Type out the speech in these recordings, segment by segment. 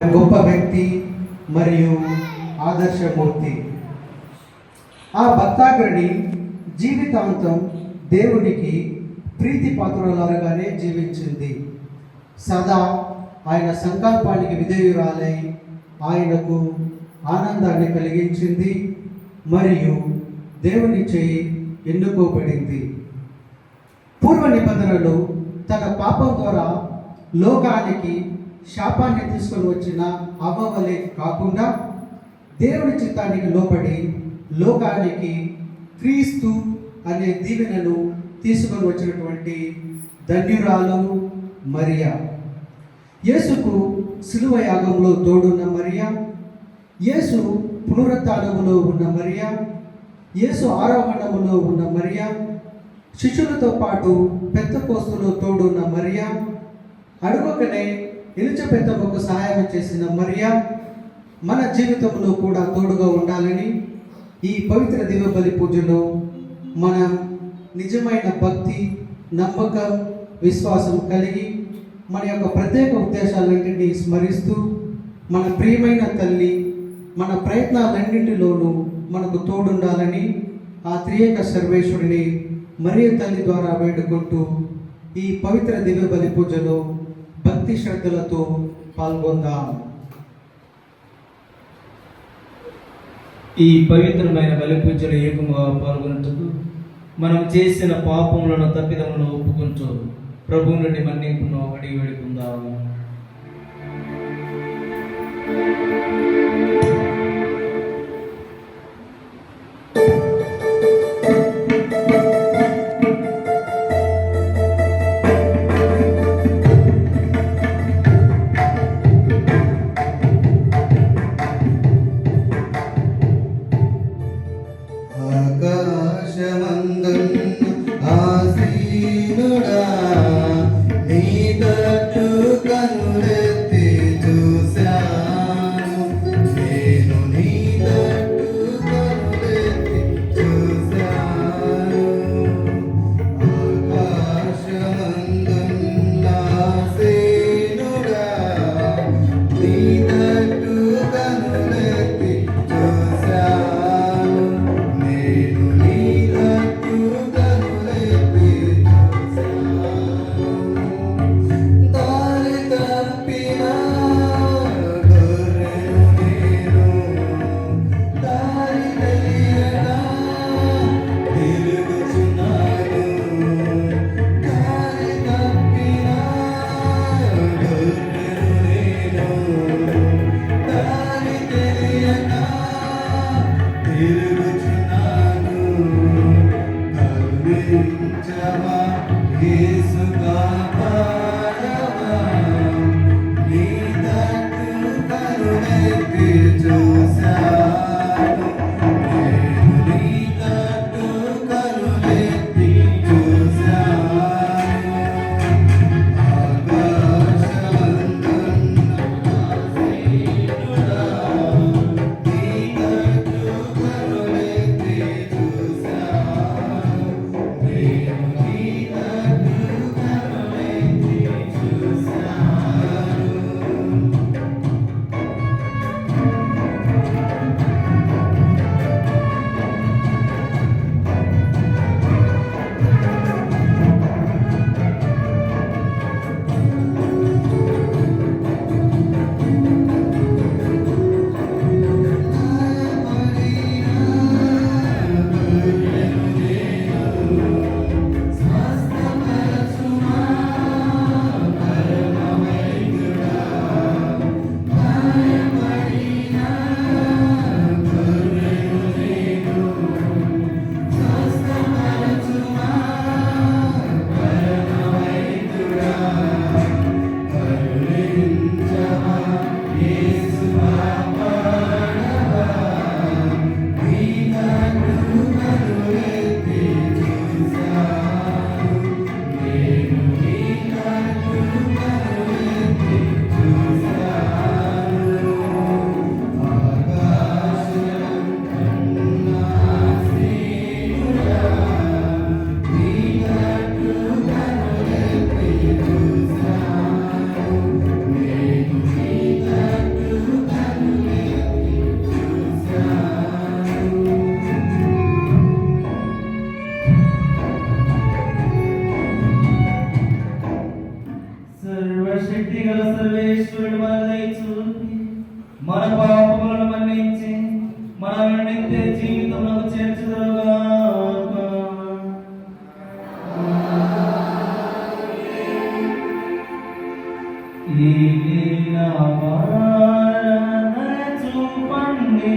గొప్ప వ్యక్తి మరియు ఆదర్శమూర్తి. ఆ భక్తాగ్రణి జీవితాంతం దేవునికి ప్రీతి పాత్రలాగానే జీవించింది. సదా ఆయన సంకల్పానికి విధేయురాలై ఆయనకు ఆనందాన్ని కలిగించింది మరియు దేవుని చేయి ఎన్నుకోబడింది. పూర్వ నిబంధనలు తన పాపం ద్వారా లోకానికి శాపాన్ని తీసుకొని వచ్చిన అవ్వవలే కాకుండా దేవుని చిత్తానికి లోపడి లోకానికి క్రీస్తు అనే దీవెనను తీసుకొని వచ్చినటువంటి ధన్యురాలు మరియా. యేసుకు సిలువ యాగంలో తోడున్న మరియా. యేసు పునరుత్నములో ఉన్న మరియా. యేసు ఆరోహణములో ఉన్న మరియా. శిష్యులతో పాటు పెద్ద కోస్తులో తోడున్న మరియా. అడుగకనే ఎలిజబెత్తకు సహాయం చేసిన మరియా మన జీవితంలో కూడా తోడుగా ఉండాలని ఈ పవిత్ర దివ్య పూజలో మనం నిజమైన భక్తి నమ్మకం విశ్వాసం కలిగి మన యొక్క ప్రత్యేక ఉద్దేశాలన్నింటినీ స్మరిస్తూ మన ప్రియమైన తల్లి మన ప్రయత్నాలన్నింటిలోనూ మనకు తోడుండాలని ఆ త్రియేక సర్వేశ్వరుని మరియు తల్లి ద్వారా వేడుకుంటూ ఈ పవిత్ర దివ్య బలి పూజలో భక్తి శ్రద్ధలతో పాల్గొందాం. ఈ పవిత్రమైన బలిపూజల ఏకముగా పాల్గొనటకు మనం చేసిన పాపములను తప్పిదములను ఒప్పుకుంటూ ప్రభు నుండి మన్నింపును అడిగి వేడుకుందాము. మన పాపములను మన్నించి మనల్ని నిత్య జీవితంలో చేర్చుదురుగాక చూపండి.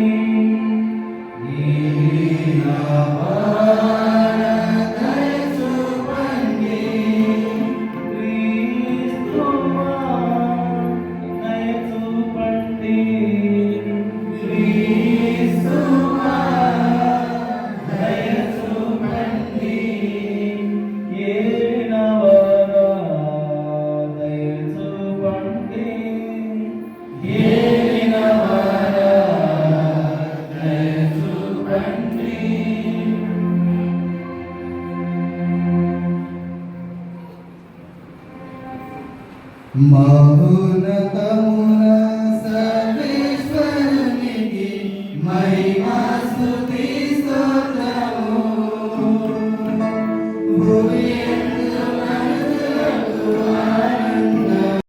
చూపండి చూపండి మహోన్నత